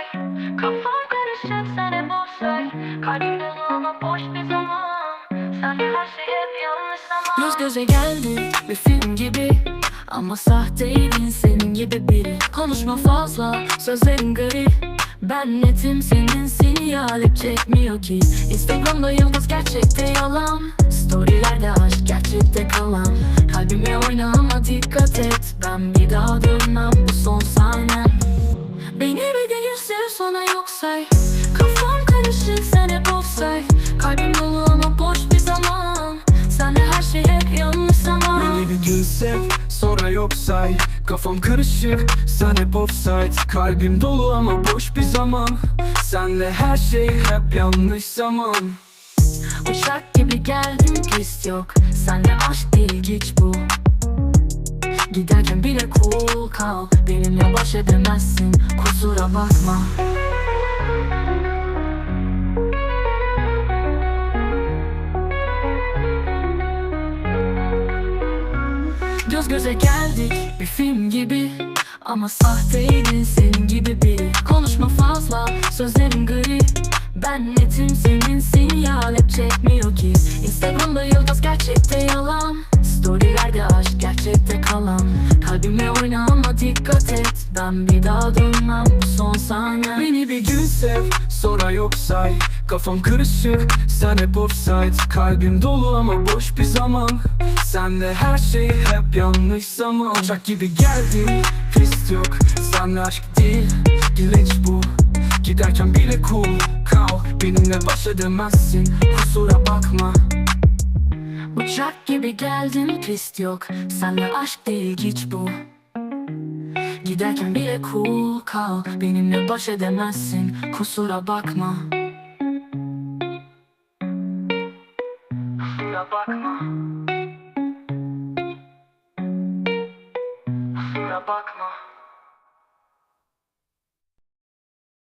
say. Kafam karışık sen hep olsay Kalbim ama boş bir zaman. Sen her şey hep yanlış zaman. Göz göze geldik bir film gibi. Ama sahteydin senin gibi biri. Konuşma fazla sözlerin garip. Ben netim senin seni alıp çekmiyor ki. Instagram'da yıldız gerçekte yalan. Storylerde aşk gerçekte kalan. Kalbime oyna ama dikkat et. Ben bir daha dönmem bu son sonra yok say. Kafam karışık sen hep offside. Kalbim dolu ama boş bir zaman. Sende her şey hep yanlış zaman. Beni bir gün sev sonra yok say. Kafam karışık sen hep offside. Kalbim dolu ama boş bir zaman. Senle her şey hep yanlış zaman. Uçak gibi geldim pist yok. Sende aşk değil güç bu Giderken bile cool kal Benimle baş edemezsin kusura bakma. Göz göze geldik bir film gibi. Ama sahteydin senin gibi biri. Konuşma fazla sözlerin gri. Ben netim senin sinyal hep çekmiyor ki. Instagram'da yıldız gerçekte yalan Storylerde aşk gerçekte kalan. Kalbime oyna ama dikkat et. Ben bir daha dönmem bu son sahne. Beni bir gün sev sonra yok say. Kafam karışık sen hep offside. Kalbim dolu ama boş bir zaman. Senle her şey hep yanlış zaman. Uçak gibi geldin pist yok. Senle aşk değil gileç bu. Giderken bile cool. Kal Benimle baş edemezsin kusura bakma Uçak gibi geldin pist yok. Senle aşk değil güç bu. Giderken bile cool kal. Benimle baş edemezsin. Kusura bakma. Kusura bakma. Kusura bakma